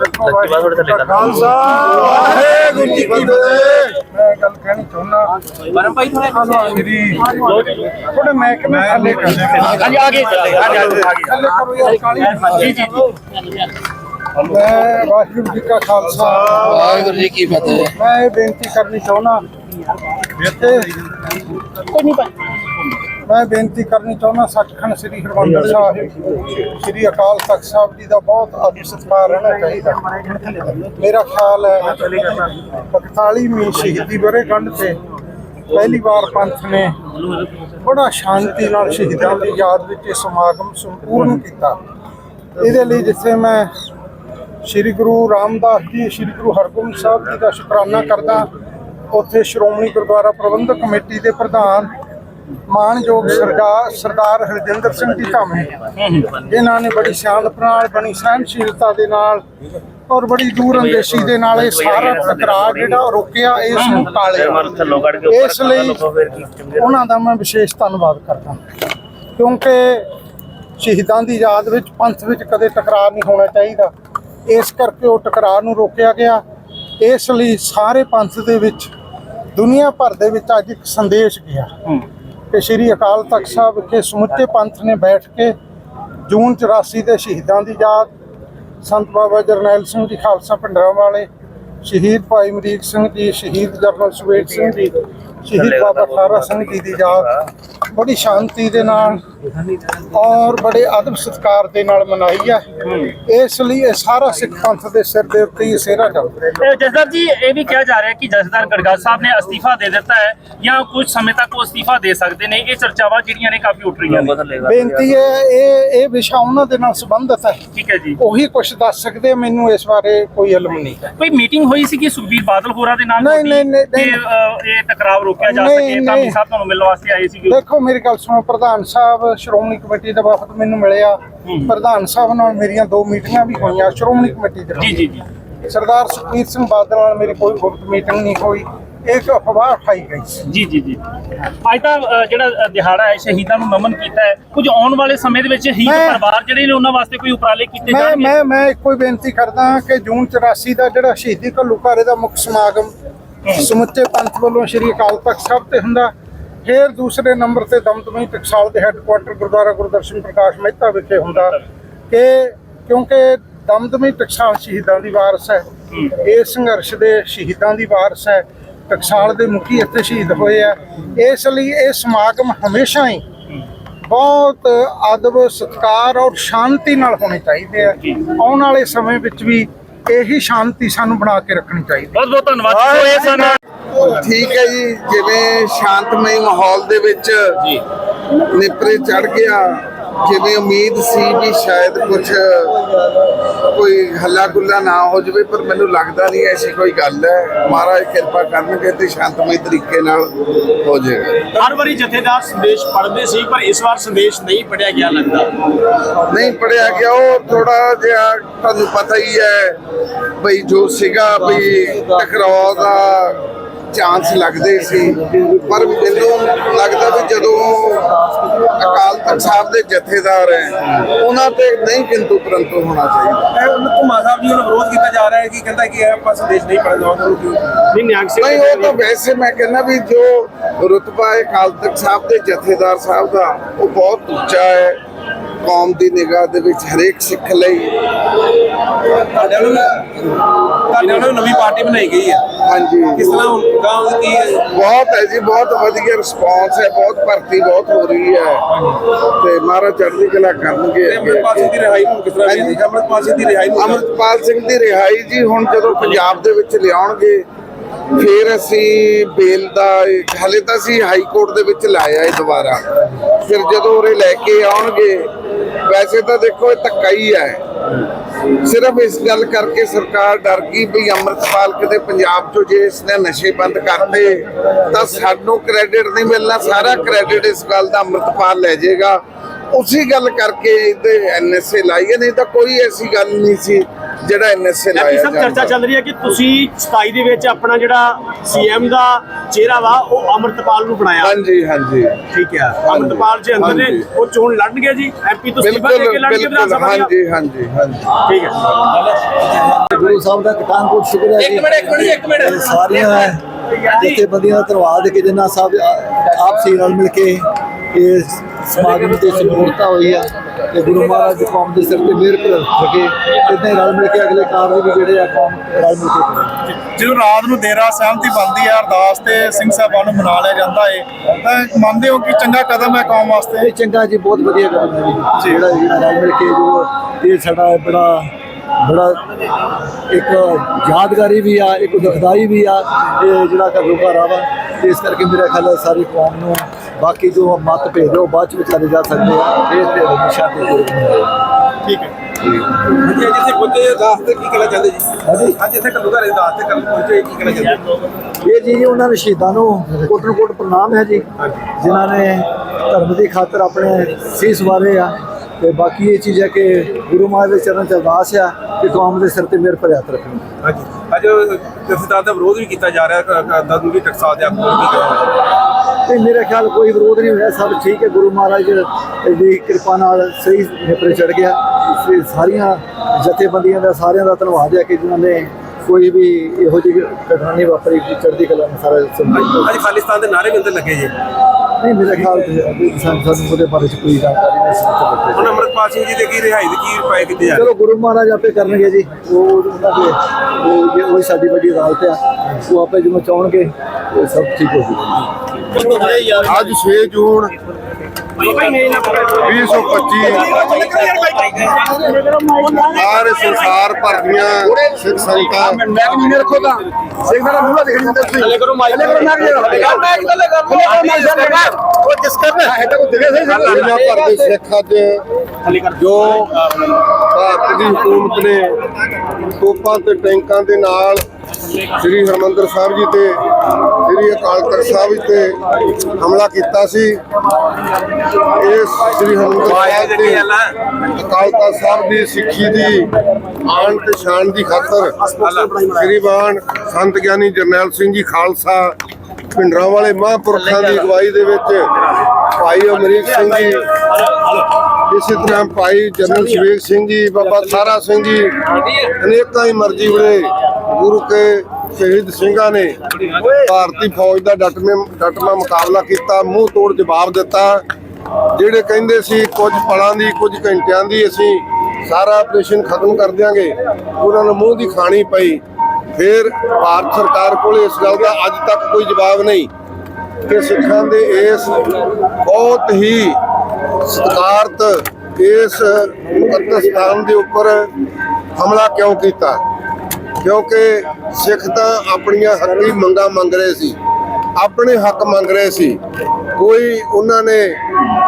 ਖਾਲਸਾ ਵਾਹਿਗੁਰੂ ਜੀ ਕੀ ਫਤਿਹ। ਮੈਂ ਗੱਲ ਕਹਿਣੀ ਚਾਹੁੰਦਾ ਪਰਮ ਭਾਈ ਥੋੜਾ ਮੇਰੀ ਥੋੜੇ ਮੈਂ ਕਿ ਮੈਂ ਥੱਲੇ ਕਰ ਹਾਂਜੀ ਆਗੇ ਚੱਲੇ ਆਗੇ ਥੱਲੇ ਕਰੋ ਯਾਰ ਕਾਲੀ ਜੀ ਜੀ। ਮੈਂ ਵਾਹਿਗੁਰੂ ਜੀ ਕਾ ਖਾਲਸਾ। ਵਾਹਿਗੁਰੂ ਜੀ ਕੀ ਫਤਿਹ। ਮੈਂ ਇਹ ਬੇਨਤੀ ਕਰਨੀ ਚਾਹੁੰਦਾ ਇੱਥੇ ਮੈਂ ਬੇਨਤੀ ਕਰਨੀ ਚਾਹੁੰਦਾ, ਸੱਚਖੰਡ ਸ੍ਰੀ ਹਰਿਮੰਦਰ ਸਾਹਿਬ, ਸ੍ਰੀ ਅਕਾਲ ਤਖਤ ਸਾਹਿਬ ਜੀ ਦਾ ਬਹੁਤ ਆਦਰ ਸਤਿਕਾਰ ਰਹਿਣਾ ਚਾਹੀਦਾ। ਮੇਰਾ ਖਿਆਲ ਹੈ 41ਵੀਂ ਸ਼ਹੀਦੀ ਵਰ੍ਹੇਗੰਢ ਤੇ ਪਹਿਲੀ ਵਾਰ ਪੰਥ ਨੇ ਬੜਾ ਸ਼ਾਂਤੀ ਨਾਲ ਸ਼ਹੀਦਾਂ ਦੀ ਯਾਦ ਵਿੱਚ ਇਹ ਸਮਾਗਮ ਸੰਪੂਰਨ ਕੀਤਾ। ਇਹਦੇ ਲਈ ਜਿੱਥੇ ਮੈਂ ਸ੍ਰੀ ਗੁਰੂ ਰਾਮਦਾਸ ਜੀ, ਸ੍ਰੀ ਗੁਰੂ ਹਰਗੋਬਿੰਦ ਸਾਹਿਬ ਜੀ ਦਾ ਸ਼ੁਕਰਾਨਾ ਕਰਦਾ, ਉੱਥੇ ਸ਼੍ਰੋਮਣੀ ਗੁਰਦੁਆਰਾ ਪ੍ਰਬੰਧਕ ਕਮੇਟੀ ਦੇ ਪ੍ਰਧਾਨ ਮਾਨਯੋਗ ਸਰਦਾਰ ਸਰਦਾਰ ਹਰਜਿੰਦਰ ਸਿੰਘ ਜੀ ਧਾਮੇ ਇਹਨਾਂ ਨੇ ਬੜੀ ਸਿਆਣਪ ਨਾਲ ਬਣੀ ਸਹਿਨਸ਼ੀਲਤਾ ਦੇ ਨਾਲ ਔਰ ਬੜੀ ਦੂਰ ਅੰਦੇਸ਼ੀ ਦੇ ਨਾਲ ਇਹ ਸਾਰਾ ਟਕਰਾਅ ਜਿਹੜਾ ਰੋਕਿਆ ਇਸ ਨੂੰ ਟਾਲਿਆ ਇਸ ਲਈ ਉਹਨਾਂ ਦਾ ਮੈਂ ਵਿਸ਼ੇਸ਼ ਧੰਨਵਾਦ ਕਰਦਾ। ਕਿਉਂਕਿ ਸ਼ਹੀਦਾਂ ਦੀ ਯਾਦ ਵਿੱਚ, ਪੰਥ ਵਿੱਚ ਕਦੇ ਟਕਰਾਅ ਨਹੀਂ ਹੋਣਾ ਚਾਹੀਦਾ। ਇਸ ਕਰਕੇ ਉਹ ਟਕਰਾਅ ਨੂੰ ਰੋਕਿਆ ਗਿਆ। ਇਸ ਲਈ ਸਾਰੇ ਪੰਥ ਦੇ ਵਿੱਚ, ਦੁਨੀਆ ਭਰ ਦੇ ਵਿੱਚ ਅੱਜ ਇੱਕ ਸੰਦੇਸ਼ ਗਿਆ। ਕਿ ਸ੍ਰੀ ਅਕਾਲ ਤਖਤ ਸਾਹਿਬ ਵਿਖੇ ਸਮੁੱਚੇ ਪੰਥ ਨੇ ਬੈਠ ਕੇ ਜੂਨ 84 ਦੇ ਸ਼ਹੀਦਾਂ ਦੀ ਯਾਦ ਸੰਤ ਬਾਬਾ ਜਰਨੈਲ ਸਿੰਘ ਜੀ ਖਾਲਸਾ ਭਿੰਡਰਾਂ ਵਾਲੇ ਸ਼ਹੀਦ ਭਾਈ ਅਮਰੀਕ ਸਿੰਘ ਜੀ ਸ਼ਹੀਦ ਜਰਨਲ ਸੁਵੇਦ ਸਿੰਘ ਜੀ ਸ਼ਹੀਦ ਬਾਬਾ ਖਾਰਾ ਸਿੰਘ ਜੀ ਦੀ ਯਾਦ ਬੜੀ ਸ਼ਾਂਤੀ ਦੇ ਨਾਲ ਔਰ ਬੜੇ ਆਦਰ ਸਤਿਕਾਰ ਦੇ ਨਾਲ ਮਨਾਈ ਹੈ ਇਸ ਲਈ ਇਹ ਸਾਰਾ ਸਿੱਖ ਪੰਥ ਦੇ ਸਿਰ ਦੇ ਉੱਤੇ ਹੀ ਸਿਹਰਾ ਚੱਲਦਾ ਹੈ। ਜਸਦਰ ਜੀ ਇਹ ਵੀ ਕਿਹਾ ਜਾ ਰਿਹਾ ਕਿ ਜਸਦਾਰ ਗੜਗਾ ਸਾਹਿਬ ਨੇ ਅਸਤੀਫਾ ਦੇ ਦਿੱਤਾ ਹੈ ਜਾਂ ਕੁਝ ਸਮੇਂ ਤੱਕ ਉਹ ਅਸਤੀਫਾ ਦੇ ਸਕਦੇ ਨੇ। ਇਹ ਚਰਚਾਵਾਂ ਜਿਹੜੀਆਂ ਨੇ ਕਾਫੀ ਉੱਠ ਰਹੀਆਂ ਨੇ। ਬੇਨਤੀ ਹੈ ਇਹ ਇਹ ਵਿਸ਼ਾ ਉਹਨਾਂ ਦੇ ਨਾਲ ਸੰਬੰਧਿਤ ਹੈ। ਠੀਕ ਹੈ ਜੀ। ਉਹੀ ਕੁਝ ਦੱਸ ਸਕਦੇ ਆ, ਮੈਨੂੰ ਇਸ ਬਾਰੇ ਕੋਈ ਇਲਮ ਨਹੀਂ ਕੋਈ ਮੀਟਿੰਗ ਹੋਈ ਸੀ ਕਿ ਸੁਖਬੀਰ ਬਾਦਲ ਹੋਰਾਂ ਦੇ ਨਾਲ ਨਹੀਂ, ਨਹੀਂ, ਨਹੀਂ, ਇਹ ਟਕਰਾਵ ਰੋਕਿਆ ਜਾ ਸਕੇ? ਤਾਂ। ਸਾਹਿਬ ਤੁਹਾਨੂੰ ਮਿਲਣ ਵਾਸਤੇ ਆਏ ਸੀਗੇ। ਦੇਖੋ ਮੇਰੀ ਗੱਲ ਸੁਣੋ ਪ੍ਰਧਾਨ ਸਾਹਿਬ ਸ਼੍ਰੋਮਣੀ ਕਮੇਟੀ ਦਾ ਵਫਦ ਮੈਨੂੰ ਮਿਲਿਆ। ਪ੍ਰਧਾਨ ਸਾਹਿਬ ਨਾਲ ਮੇਰੀਆਂ ਦੋ ਮੀਟਿੰਗਾਂ ਵੀ ਹੋਈਆਂ ਸ਼੍ਰੋਮਣੀ ਕਮੇਟੀ ਦੇ। ਜੀ ਜੀ ਜੀ। ਸਰਦਾਰ ਸੁਖਬੀਰ ਸਿੰਘ ਬਾਦਲ ਨਾਲ ਮੇਰੀ ਕੋਈ ਗੁਪਤ ਮੀਟਿੰਗ ਨਹੀਂ ਹੋਈ। ਇੱਕ ਅਫਵਾਹ ਉਠਾਈ ਗਈ ਜੀ ਜੀ ਜੀ। ਅੱਜ ਤਾਂ ਜਿਹੜਾ ਦਿਹਾੜਾ ਹੈ ਸ਼ਹੀਦਾਂ ਨੂੰ ਨਮਨ ਕੀਤਾ ਹੈ ਕੁਝ ਆਉਣ ਵਾਲੇ ਸਮੇਂ ਦੇ ਵਿੱਚ ਮੈਂ- ਪਰਿਵਾਰ ਜਿਹੜੇ ਨੇ ਉਹਨਾਂ ਵਾਸਤੇ ਕੋਈ ਉਪਰਾਲੇ ਕੀਤੇ ਮੈਂ ਜਾਣਗੇ? ਮੈਂ ਮੈਂ ਇੱਕੋ ਹੀ ਬੇਨਤੀ ਕਰਦਾ ਕਿ ਜੂਨ 84 ਦਾ ਜਿਹੜਾ ਸ਼ਹੀਦੀ ਘੱਲੂਘਾਰੇ ਦਾ ਮੁੱਖ ਸਮਾਗਮ ਸਮੁੱਚੇ ਪੰਥ ਵੱਲੋਂ ਸ਼੍ਰੀ ਅਕਾਲ ਤਖਤ ਸਾਹਿਬ ਤੇ ਹੁੰਦਾ ਫਿਰ ਦੂਸਰੇ ਨੰਬਰ ਤੇ ਦਮਦਮੀ ਟਕਸਾਲ ਦੇ ਹੈੱਡਕੁਆਟਰ ਗੁਰਦੁਆਰਾ ਗੁਰਦਰਸ਼ਨ ਪ੍ਰਕਾਸ਼ ਮਹਿਤਾ ਵਿਖੇ ਹੁੰਦਾ ਕਿ ਕਿਉਂਕਿ ਦਮਦਮੀ ਟਕਸਾਲ ਸ਼ਹੀਦਾਂ ਦੀ ਵਾਰਸ ਹੈ ਇਹ ਸੰਘਰਸ਼ ਦੇ ਸ਼ਹੀਦਾਂ ਦੀ ਵਾਰਸ ਹੈ ਟਕਸਾਲ ਦੇ ਮੁਖੀ ਇੱਥੇ ਸ਼ਹੀਦ ਹੋਏ ਆ। ਇਸ ਲਈ ਇਹ ਸਮਾਗਮ ਹਮੇਸ਼ਾ ਹੀ ਬਹੁਤ ਅਦਬ ਸਤਿਕਾਰ ਔਰ ਸ਼ਾਂਤੀ ਨਾਲ ਹੋਣੇ ਚਾਹੀਦੇ ਆ। ਆਉਣ ਵਾਲੇ ਸਮੇਂ ਵਿੱਚ ਵੀ ਇਹੀ ਸ਼ਾਂਤੀ ਸਾਨੂੰ ਬਣਾ ਕੇ ਰੱਖਣੀ ਚਾਹੀਦੀ। ਬਹੁਤ ਬਹੁਤ ਧੰਨਵਾਦ ਸੋ ਇਹ ਸਨ। ਠੀਕ ਹੈ ਜੀ ਜਿਵੇਂ ਸ਼ਾਂਤਮਈ ਮਾਹੌਲ ਦੇ ਵਿੱਚ ਜੀ। ਨਿਪਰੇ ਚੜ ਗਿਆ ਜਿਵੇਂ ਉਮੀਦ ਸੀ ਵੀ ਸ਼ਾਇਦ ਕੁਝ ਕੋਈ ਹੱਲਾ ਗੁੱਲਾ ਨਾ ਹੋ ਜਵੇ ਪਰ ਮੈਨੂੰ ਲੱਗਦਾ ਨਹੀਂ ਐਸੀ ਕੋਈ ਗੱਲ ਹੈ। ਮਹਾਰਾਜ ਕਿਰਪਾ ਕਰਨਗੇ ਤੇ ਸ਼ਾਂਤਮਈ ਤਰੀਕੇ ਨਾਲ ਹੋ ਜਾਏਗਾ। ਹਰ ਵਾਰੀ ਜਥੇਦਾਰ ਸੰਦੇਸ਼ ਪੜ੍ਹਦੇ ਸੀ ਪਰ ਇਸ ਵਾਰ ਸੰਦੇਸ਼ ਨਹੀਂ ਪੜਿਆ ਗਿਆ ਲੱਗਦਾ। ਨਹੀਂ ਪੜਿਆ ਗਿਆ ਉਹ ਥੋੜਾ ਜਿਹਾ ਤੁਹਾਨੂੰ ਪਤਾ ਹੀ ਹੈ ਬਈ ਜੋ ਸੀਗਾ ਬਈ ਟਕਰਾਅ ਦਾ ਚਾਂਸ ਲੱਗਦੇ ਸੀ। ਪਰ ਮੈਨੂੰ ਲੱਗਦਾ ਵੀ ਜਦੋਂ ਅਕਾਲ ਤਖਤ ਸਾਹਿਬ ਦੇ ਜਥੇਦਾਰ ਹੈ ਉਹਨਾਂ ਤੇ ਨਹੀਂ ਕਿੰਤੂ ਪਰੰਤੂ ਹੋਣਾ ਚਾਹੀਦਾ। ਇਹ ਘੁਮਾ ਸਾਹਿਬ ਜੀ ਨੂੰ ਵਿਰੋਧ ਕੀਤਾ ਜਾ ਰਿਹਾ ਹੈ ਕਿ ਕਹਿੰਦਾ ਕਿ ਇਹ ਆਪਾਂ ਸੰਦੇਸ਼ ਨਹੀਂ ਪੜ੍ਹਨਾ ਉਹਨਾਂ ਨੂੰ ਨਹੀਂ ਨਿਹੰਗ ਸਿੰਘ ਨਹੀਂ ਉਹ ਤਾਂ ਵੈਸੇ ਮੈਂ ਕਹਿੰਦਾ ਵੀ ਜੋ ਰੁਤਬਾ ਹੈ ਅਕਾਲ ਤਖਤ ਸਾਹਿਬ ਦੇ ਜਥੇਦਾਰ ਸਾਹਿਬ ਦਾ ਉਹ ਬਹੁਤ ਉੱਚਾ ਹੈ। ਕੌਮ ਦੀ ਨਿਗਾਹ ਦੇ ਵਿੱਚ ਹਰੇਕ ਸਿੱਖ ਲਈ। ਤੁਹਾਡੇ ਵੱਲੋਂ ਤੁਹਾਡੇ ਵੱਲੋਂ ਨਵੀਂ ਪਾਰਟੀ ਬਣਾਈ ਗਈ ਹੈ। ਹਾਂਜੀ। ਕਿਸ ਤਰ੍ਹਾਂ ਹੁਣ ਗਾਂਵ ਕੀ ਹੈ? ਬਹੁਤ ਹੈ ਜੀ ਬਹੁਤ ਵਧੀਆ ਰਿਸਪੌਂਸ ਹੈ ਬਹੁਤ ਭਰਤੀ ਬਹੁਤ ਹੋ ਰਹੀ ਹੈ। ਤੇ ਮਹਾਰਾਜ ਚੜ੍ਹਦੀ ਕਲਾ ਕਰਨਗੇ ਤੇ ਅੰਮ੍ਰਿਤਪਾਲ ਸਿੰਘ ਦੀ ਰਿਹਾਈ ਨੂੰ ਕਿਸ ਤਰ੍ਹਾਂ ਵੇਖਦੇ? ਜੀ ਅੰਮ੍ਰਿਤਪਾਲ ਸਿੰਘ ਦੀ ਰਿਹਾਈ ਨੂੰ ਅਮਰਪਾਲ ਸਿੰਘ ਦੀ ਰਿਹਾਈ ਜੀ ਹੁਣ ਜਦੋਂ ਪੰਜਾਬ ਦੇ ਵਿੱਚ ਲਿਆਉਣਗੇ ਫਿਰ ਅਸੀਂ ਬੇਲ ਦਾ ਹਲੇ ਤਾਂ ਅਸੀਂ ਹਾਈ ਕੋਰਟ ਦੇ ਵਿੱਚ ਲਾਇਆ ਇਹ ਦੁਬਾਰਾ। ਫਿਰ ਜਦੋਂ ਉਰੇ ਲੈ ਕੇ ਆਉਣਗੇ, ਵੈਸੇ ਤਾਂ ਦੇਖੋ ਇਹ ਧੱਕਾ ਹੀ ਹੈ। ਸਿਰਫ ਇਸ ਗੱਲ ਕਰਕੇ ਸਰਕਾਰ ਡਰ ਗਈ ਵੀ ਅੰਮ੍ਰਿਤਪਾਲ ਕਿਤੇ ਪੰਜਾਬ ਚੋਂ ਜੇ ਇਸਨੇ ਨਸ਼ੇ ਬੰਦ ਕਰਤੇ, ਤਾਂ ਸਾਨੂੰ ਕ੍ਰੈਡਿਟ ਨਹੀਂ ਮਿਲਣਾ, ਸਾਰਾ ਕ੍ਰੈਡਿਟ ਇਸ ਗੱਲ ਦਾ ਅੰਮ੍ਰਿਤਪਾਲ ਲੈ ਜਾਏਗਾ। ਉਸੇ ਗੱਲ ਕਰਕੇ ਇਹਦੇ ਐਨਐਸਏ ਲਾਈ ਹੈ, ਨਹੀਂ ਤਾਂ ਕੋਈ ਐਸੀ ਗੱਲ ਨਹੀਂ ਸੀ। ਜਿਹੜਾ ਐਨਐਸਏ ਲਾਇਆ ਸਭ ਚਰਚਾ ਜਾਂਦਾ। ਚੱਲ ਰਹੀ ਹੈ ਕਿ ਤੁਸੀਂ 27 ਦੇ ਵਿੱਚ ਆਪਣਾ ਜਿਹੜਾ ਸੀਐਮ ਦਾ ਚਿਹਰਾ ਵਾ ਉਹ ਅੰਮ੍ਰਿਤਪਾਲ ਨੂੰ ਬਣਾਇਆ। ਹਾਂਜੀ ਹਾਂਜੀ। ਠੀਕ ਹੈ। ਅੰਮ੍ਰਿਤਪਾਲ ਜੀ ਅੰਦਰ ਨੇ। ਉਹ ਚੋਣ ਲੜਨਗੇ ਜੀ। ਐਮਪੀ ਤੋਂ ਸਿਫਾ ਦੇ ਕੇ ਲੜਨਗੇ ਵਿਧਾਨ ਸਭਾ ਹਾਂਜੀ ਹਾਂਜੀ ਹਾਂਜੀ। ਠੀਕ ਹੈ। ਸਾਹਿਬ ਦਾ ਕਟਾਨਕੋਟ ਸ਼ੁਕਰ ਹੈ ਇੱਕ ਮਿੰਟ ਇੱਕ ਮਿੰਟ ਇੱਕ ਮਿੰਟ। ਸਾਰੀਆਂ ਜਥੇਬੰਦੀਆਂ ਦਾ ਧੰਨਵਾਦ ਕਿ ਜਿੰਨਾ ਸਾਹਿਬ ਆਪਸੀ ਨਾਲ ਮਿਲ ਕੇ ਇਹ ਸਮਾਗਮ ਤੇ ਸਮੂਰਤਾ ਹੋਈ ਆ। ਤੇ ਗੁਰੂ ਮਹਾਰਾਜ ਦੀ ਕੌਮ ਦੇ ਸਿਰ ਤੇ ਮਿਹਰ ਕਰ ਸਕੇ ਇਦਾਂ ਰਲ ਮਿਲ ਕੇ ਅਗਲੇ ਕਾਰਜ ਵੀ ਜਿਹੜੇ ਆ ਕੌਮ ਰਲ ਮਿਲ ਕੇ ਕਰੇ। ਜਦੋਂ ਰਾਤ ਨੂੰ ਦੇਰਾ ਸਹਿਮਤੀ ਬਣਦੀ ਹੈ ਅਰਦਾਸ ਤੇ ਸਿੰਘ ਸਾਹਿਬਾਨ ਨੂੰ ਮਨਾ ਲਿਆ ਜਾਂਦਾ ਹੈ ਤਾਂ ਮੰਨਦੇ ਹੋ ਕਿ ਚੰਗਾ ਕਦਮ ਹੈ ਕੌਮ ਵਾਸਤੇ? ਇਹ ਚੰਗਾ ਜੀ ਬਹੁਤ ਵਧੀਆ ਕਦਮ ਹੈ ਜੀ। ਜਿਹੜਾ ਜਿਹੜਾ ਰਲ ਮਿਲ ਕੇ ਜੋ ਇਹ ਸਾਡਾ ਬੜਾ ਬੜਾ ਇੱਕ ਯਾਦਗਾਰੀ ਵੀ ਆ ਇੱਕ ਦੁਖਦਾਈ ਵੀ ਆ ਇਹ ਜਿਹੜਾ ਘਰੋਂ ਵਾ ਤੇ ਇਸ ਕਰਕੇ ਮੇਰਾ ਖਿਆਲ ਹੈ ਸਾਰੀ ਕੌਮ ਨੂੰ ਬਾਕੀ ਜੋ ਮਤ ਉਹ ਬਾਅਦ ਚ ਵਿਚਾਰੇ ਜਾ ਸਕਦੇ ਆ ਇਹ ਤੇ ਹਮੇਸ਼ਾ ਤੇ ਠੀਕ ਹੈ। ਹਾਂਜੀ ਅੱਜ ਇੱਥੇ ਪਹੁੰਚੇ ਅਰਦਾਸ ਤੇ ਕੀ ਕਹਿਣਾ ਚਾਹੁੰਦੇ ਜੀ? ਹਾਂਜੀ? ਅੱਜ ਇੱਥੇ ਕੱਲੂ ਘਰ ਅਰਦਾਸ ਤੇ ਕਰਨ ਪਹੁੰਚੇ ਕੀ ਕਹਿਣਾ ਚਾਹੁੰਦੇ ਇਹ ਜੀ ਜੀ ਉਹਨਾਂ ਦੇ ਸ਼ਹੀਦਾਂ ਨੂੰ ਕੋਟ ਨੂੰ ਕੋਟ ਪ੍ਰਣਾਮ ਹੈ ਜੀ ਜਿਨ੍ਹਾਂ ਨੇ ਧਰਮ ਦੀ ਖਾਤਰ ਆਪਣੇ ਸੀਸ ਵਾਰੇ ਆ ਤੇ ਬਾਕੀ ਇਹ ਚੀਜ਼ ਹੈ ਕਿ ਗੁਰੂ ਮਹਾਰਾਜ ਦੇ ਚਰਨ ਚ ਅਰਦਾਸ ਆ ਕਿ ਕੌਮ ਦੇ ਸਿਰ ਤੇ ਮਿਹਰ ਭਰਿਆ ਹੱਥ ਰੱਖਣ ਹਾਂਜੀ। ਅੱਜ ਜਥੇਦਾਰ ਦਾ ਵਿਰੋਧ ਵੀ ਕੀਤਾ ਜਾ ਰਿਹਾ ਦਦ ਨੂੰ ਵੀ ਟਕਸਾ ਦਿਆ ਕੋਲ ਕੀ ਕਰਨਾ ਤੇ ਮੇਰੇ ਖਿਆਲ ਕੋਈ ਵਿਰੋਧ ਨਹੀਂ ਹੋਇਆ ਸਭ ਠੀਕ ਹੈ। ਗੁਰੂ ਮਹਾਰਾਜ ਦੀ ਕਿਰਪਾ ਨਾਲ ਸਹੀ ਨਿਪਰੇ ਚੜ ਗਿਆ। ਇਸ ਸਾਰੀਆਂ ਜਥੇਬੰਦੀਆਂ ਦਾ ਸਾਰਿਆਂ ਦਾ ਧੰਨਵਾਦ ਹੈ ਕਿ ਜਿਨ੍ਹਾਂ ਨੇ ਕੋਈ ਵੀ ਇਹੋ ਜਿਹੀ ਘਟਨਾ ਨਹੀਂ ਵਾਪਰੀ ਚੜ੍ਹਦੀ ਕਲਾ ਨਾਲ ਸਾਰਾ ਅੱਜ ਖਾਲਿਸਤਾਨ ਦੇ ਨਾਰੇ ਵੀ ਅੰਦਰ ਲੱਗੇ ਜੀ। ਨਹੀਂ ਮੇਰੇ ਖਿਆਲ ਤੇ ਸਾਨੂੰ ਸਾਨੂੰ ਉਹਦੇ ਬਾਰੇ ਚ ਕੋਈ ਜਾਣਕਾਰੀ ਨਹੀਂ ਸੀ। ਹੁਣ ਅਮਰਪਾਲ ਸਿੰਘ ਜੀ ਦੇ ਕੀ ਰਿਹਾਈ ਦੇ ਕੀ ਉਪਾਅ ਕੀਤੇ ਜਾ ਚਲੋ ਗੁਰੂ ਮਹਾਰਾਜ ਆਪੇ ਕਰਨਗੇ ਜੀ। ਉਹ ਉਹਨਾਂ ਦੇ ਉਹ ਜੇ ਉਹ ਸਾਡੀ ਵੱਡੀ ਅਦਾਲਤ ਆ ਉਹ ਆਪੇ ਜਿਵੇਂ ਚਾਹਣਗੇ ਉਹ ਸਭ ਠੀਕ ਹੋ ਜੂਗਾ ਅੱਜ 6 ਜੂਨ 2025 ਸਾਰੇ ਸੰਸਾਰ ਭਰ ਦੀਆਂ ਸਿੱਖ ਸੰਗਤਾਂ। ਮੈਂ ਵੀ ਨਹੀਂ ਰੱਖੋ ਤਾਂ ਸਿੰਘ ਦਾ ਮੂਲਾ ਦੇਖਣੀ ਹੁੰਦਾ ਤੁਸੀਂ ਹਲੇ ਕਰੋ ਮਾਈਕ ਹਲੇ ਕਰੋ ਨਾ ਕਿ ਮੈਂ ਇੱਕ ਗੱਲ ਕਰਨਾ ਉਹ ਕਿਸ ਕਰਨਾ ਹੈ ਤਾਂ ਕੋਈ ਦਿਵੇ ਸਹੀ ਦੁਨੀਆ ਭਰ ਦੇ ਸਿੱਖ ਅੱਜ। ਜੋ ਭਾਰਤ ਦੀ ਹਕੂਮਤ ਨੇ ਤੋਪਾਂ ਤੇ ਟੈਂਕਾਂ ਦੇ ਨਾਲ ਸ੍ਰੀ ਹਰਮੰਦਰ ਸਾਹਿਬ ਜੀ ਤੇ ਸ੍ਰੀ ਅਕਾਲ ਤਖਤ ਸਾਹਿਬ ਜੀ ਤੇ ਹਮਲਾ ਕੀਤਾ ਸੀ। ਇਸ ਸ੍ਰੀ ਹਰਮੰਦਰ ਸਾਹਿਬ ਤੇ ਅਕਾਲ ਤਖਤ ਸਾਹਿਬ ਦੀ ਸਿੱਖੀ ਦੀ ਆਨ ਤੇ ਸ਼ਾਨ ਦੀ ਖਾਤਰ ਸ੍ਰੀਮਾਨ ਸੰਤ ਗਿਆਨੀ ਜਰਨੈਲ ਸਿੰਘ ਜੀ ਖਾਲਸਾ ਪਿੰਡਰਾਂ ਵਾਲੇ ਮਹਾਂਪੁਰਖਾਂ ਦੀ ਅਗਵਾਈ ਦੇ ਵਿੱਚ ਭਾਈ ਅਮਰੀਕ ਸਿੰਘ ਜੀ ਇਸੇ ਤਰ੍ਹਾਂ ਭਾਈ ਜਨਰਲ ਸ਼ਵੇਕ ਸਿੰਘ ਜੀ ਬਾਬਾ ਸਾਰਾ ਸਿੰਘ ਜੀ ਅਨੇਕਾਂ ਹੀ ਮਰਜ਼ੀ ਵੜੇ ਗੁਰੂ ਕੇ ਸ਼ਹੀਦ ਸਿੰਘਾਂ ਨੇ ਭਾਰਤੀ ਫੌਜ ਦਾ ਡਟਵੇਂ ਡਟਮਾ ਮੁਕਾਬਲਾ ਕੀਤਾ, ਮੂੰਹ ਤੋੜ ਜਵਾਬ ਦਿੱਤਾ। ਜਿਹੜੇ ਕਹਿੰਦੇ ਸੀ ਕੁਝ ਪਲਾਂ ਦੀ, ਕੁਝ ਘੰਟਿਆਂ ਦੀ ਅਸੀਂ ਸਾਰਾ ਆਪਰੇਸ਼ਨ ਖਤਮ ਕਰ ਦਿਆਂਗੇ, ਉਹਨਾਂ ਨੂੰ ਮੂੰਹ ਦੀ ਖਾਣੀ ਪਈ। ਫਿਰ ਭਾਰਤ ਸਰਕਾਰ ਕੋਲ ਇਸ ਗੱਲ ਦਾ ਅੱਜ ਤੱਕ ਕੋਈ ਜਵਾਬ ਨਹੀਂ ਕਿ ਸਿੱਖਾਂ ਦੇ ਇਸ ਬਹੁਤ ਹੀ ਸਤਿਕਾਰਤ ਇਸ ਮੁਕੱਦਸ ਸਥਾਨ ਦੇ ਉੱਪਰ ਹਮਲਾ ਕਿਉਂ ਕੀਤਾ। ਕਿਉਂਕਿ ਸਿੱਖ ਤਾਂ ਆਪਣੀਆਂ ਹੱਕੀ ਮੰਗਾਂ ਮੰਗ ਰਹੇ ਸੀ, ਆਪਣੇ ਹੱਕ ਮੰਗ ਰਹੇ ਸੀ। ਕੋਈ ਉਹਨਾਂ ਨੇ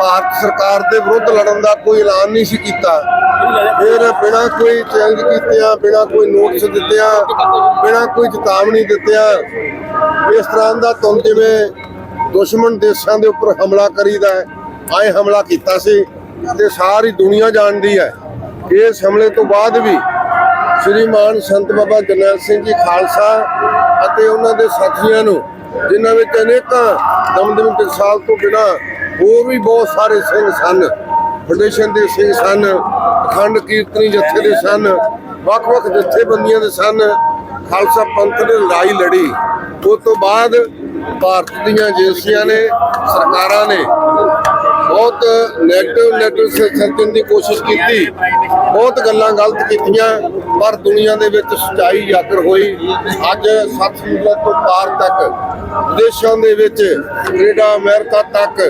ਭਾਰਤ ਸਰਕਾਰ ਦੇ ਵਿਰੁੱਧ ਲੜਨ ਦਾ ਕੋਈ ਐਲਾਨ ਨਹੀਂ ਸੀ ਕੀਤਾ। ਫਿਰ ਬਿਨਾਂ ਕੋਈ ਚੈਲੰਜ ਕੀਤਿਆਂ, ਬਿਨਾਂ ਕੋਈ ਨੋਟਿਸ ਦਿੱਤਿਆਂ, ਬਿਨਾਂ ਕੋਈ ਚੇਤਾਵਨੀ ਦਿੱਤਿਆਂ, ਇਸ ਤਰ੍ਹਾਂ ਦਾ ਤੁਮ ਜਿਵੇਂ ਦੁਸ਼ਮਣ ਦੇਸ਼ਾਂ ਦੇ ਉੱਪਰ ਹਮਲਾ ਕਰੀਦਾ ਹੈ ਆਏ ਹਮਲਾ ਕੀਤਾ ਸੀ ਤੇ ਸਾਰੀ ਦੁਨੀਆ ਜਾਣਦੀ ਹੈ। ਇਸ ਹਮਲੇ ਤੋਂ ਬਾਅਦ ਵੀ ਸ਼੍ਰੀਮਾਨ ਸੰਤ ਬਾਬਾ ਜਰਨੈਲ ਸਿੰਘ ਜੀ ਖਾਲਸਾ ਅਤੇ ਉਹਨਾਂ ਦੇ ਸਾਥੀਆਂ ਨੂੰ, ਜਿਨ੍ਹਾਂ ਵਿੱਚ ਅਨੇਕਾਂ ਦਮਦਮੀ ਟਕਸਾਲ ਤੋਂ ਬਿਨਾਂ ਹੋਰ ਵੀ ਬਹੁਤ ਸਾਰੇ ਸਿੰਘ ਸਨ। ਫਾਊਂਡੇਸ਼ਨ ਦੇ ਸਿੰਘ ਸਨ, ਅਖੰਡ ਕੀਰਤਨੀ ਜਥੇ ਦੇ ਸਨ, ਵੱਖ-ਵੱਖ ਜਥੇਬੰਦੀਆਂ ਦੇ ਸਨ, ਖਾਲਸਾ ਪੰਥ ਨੇ ਲੜਾਈ ਲੜੀ। ਉਸ ਤੋਂ ਬਾਅਦ ਭਾਰਤ ਦੀਆਂ ਏਜੰਸੀਆਂ ਨੇ, ਸਰਕਾਰਾਂ ਨੇ ਬਹੁਤ ਨੈਗੇਟਿਵ ਨੈਗੇਟਿਵ ਸਰਜਣ ਦੀ ਕੋਸ਼ਿਸ਼ ਕੀਤੀ। ਬਹੁਤ ਗੱਲਾਂ ਗਲਤ ਕੀਤੀਆਂ, ਪਰ ਦੁਨੀਆ ਦੇ ਵਿੱਚ ਸਚਾਈ ਜਾਗਰ ਹੋਈ। ਅੱਜ ਸੱਤ ਸੱਤਮੁੱਲਾ ਤੋਂ ਪਾਰ ਤੱਕ ਦੇਸ਼ਾਂ ਦੇ ਵਿੱਚ ਕੈਨੇਡਾ, ਅਮਰੀਕਾ ਤੱਕ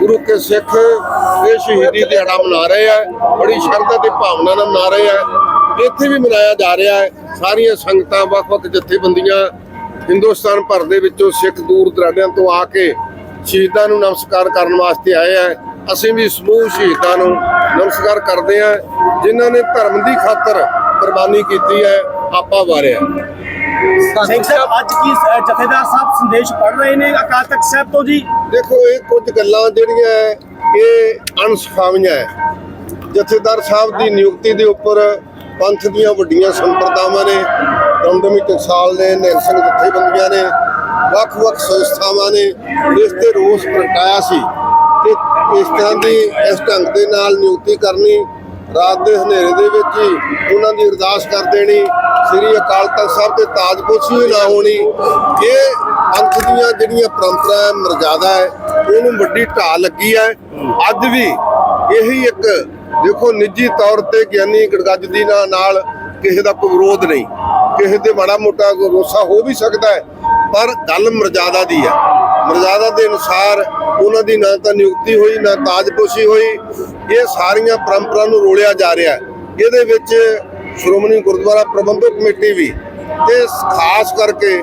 ਗੁਰੂ ਕੇ ਸਿੱਖ ਇਹ ਸ਼ਹੀਦੀ ਦਿਹਾੜਾ ਮਨਾ ਰਹੇ ਆ। ਬੜੀ ਸ਼ਰਧਾ ਤੇ ਭਾਵਨਾ ਨਾਲ ਮਨਾ ਰਹੇ ਆ। ਇੱਥੇ ਵੀ ਮਨਾਇਆ ਜਾ ਰਿਹਾ ਹੈ। ਸਾਰੀਆਂ ਸੰਗਤਾਂ ਵੱਖ-ਵੱਖ ਜਥੇਬੰਦੀਆਂ ਹਿੰਦੁਸਤਾਨ ਭਰ ਦੇ ਵਿੱਚੋਂ ਸਿੱਖ ਦੂਰ ਦਰਾਡਿਆਂ ਤੋਂ ਆ ਕੇ ਸ਼ਹੀਦਾਂ ਨੂੰ ਨਮਸਕਾਰ ਕਰਨ ਵਾਸਤੇ ਆਏ ਆ। ਅਸੀਂ ਵੀ ਸਮੂਹ ਸ਼ਹੀਦਾਂ ਨੂੰ ਨਮਸਕਾਰ ਕਰਦੇ ਆ ਜਿਨ੍ਹਾਂ ਨੇ ਧਰਮ ਦੀ ਖਾਤਰ ਕੁਰਬਾਨੀ ਕੀਤੀ ਹੈ ਆਪਾ ਵਾਰਿਆ। ਸਿੰਘ ਸਾਹਿਬ ਅੱਜ ਕੀ ਜਥੇਦਾਰ ਸਾਹਿਬ ਸੰਦੇਸ਼ ਪੜ ਰਹੇ ਨੇ ਅਕਾਲ ਤਖਤ ਸਾਹਿਬ ਤੋਂ ਜੀ? ਦੇਖੋ ਇਹ ਕੁਝ ਗੱਲਾਂ ਜਿਹੜੀਆਂ ਹੈ, ਇਹ ਅਣਸੁਖਾਵੀਆਂ ਹੈ। ਜਥੇਦਾਰ ਸਾਹਿਬ ਦੀ ਨਿਯੁਕਤੀ ਦੇ ਉੱਪਰ ਪੰਥ ਦੀਆਂ ਵੱਡੀਆਂ ਸੰਪਰਦਾਵਾਂ ਨੇ ਦਮਦਮੀ ਟਕਸਾਲ ਨੇ ਸਿੰਘ ਜਥੇਬੰਦੀਆਂ ਨੇ ਵੱਖ-ਵੱਖ ਸੰਸਥਾਵਾਂ ਨੇ ਇਸ ਤੇ ਰੋਸ ਪ੍ਰਗਟਾਇਆ ਸੀ ਤੇ ਇਸ ਤਰ੍ਹਾਂ ਦੀ ਇਸ ਢੰਗ ਦੇ ਨਾਲ ਨਿਯੁਕਤੀ ਕਰਨੀ ਰਾਤ ਦੇ ਹਨੇਰੇ ਦੇ ਵਿੱਚ ਹੀ ਉਹਨਾਂ ਦੀ ਅਰਦਾਸ ਕਰ ਦੇਣੀ, ਸ੍ਰੀ ਅਕਾਲ ਤਖਤ ਸਾਹਿਬ ਦੇ ਤਾਜਪੋਸ਼ੀ ਹੀ ਨਾ ਹੋਣੀ, ਇਹ ਪੰਥ ਦੀਆਂ ਜਿਹੜੀਆਂ ਪਰੰਪਰਾ ਹੈ ਮਰਜ਼ਾਦਾ ਹੈ, ਉਹਨੂੰ ਵੱਡੀ ਢਾਹ ਲੱਗੀ ਹੈ। ਅੱਜ ਵੀ ਇਹੀ ਇੱਕ ਦੇਖੋ ਨਿੱਜੀ ਤੌਰ ਤੇ ਗਿਆਨੀ ਗੜਗੱਜ ਦੀ ਨਾਲ ਕਿਸੇ ਦਾ ਕੋਈ ਵਿਰੋਧ ਨਹੀਂ, ਕਿਸੇ ਤੇ ਮਾੜਾ ਮੋਟਾ ਰੋਸਾ ਹੋ ਵੀ ਸਕਦਾ ਹੈ ਪਰ ਗੱਲ ਮਰਜ਼ਾਦਾ ਦੀ ਹੈ ਮਰਜ਼ਾਦਾ ਦੇ ਅਨੁਸਾਰ ਉਹਨਾਂ ਦੀ ਨਾ ਤਾਂ ਨਿਯੁਕਤੀ ਹੋਈ ਨਾ ਤਾਜਪੋਸ਼ੀ ਹੋਈ। ਇਹ ਸਾਰੀਆਂ ਪਰੰਪਰਾ ਨੂੰ ਰੋਲਿਆ ਜਾ ਰਿਹਾ ਹੈ। ਇਹਦੇ ਵਿੱਚ ਸ਼੍ਰੋਮਣੀ ਗੁਰਦੁਆਰਾ ਪ੍ਰਬੰਧਕ ਕਮੇਟੀ ਵੀ ਤੇ ਖਾਸ ਕਰਕੇ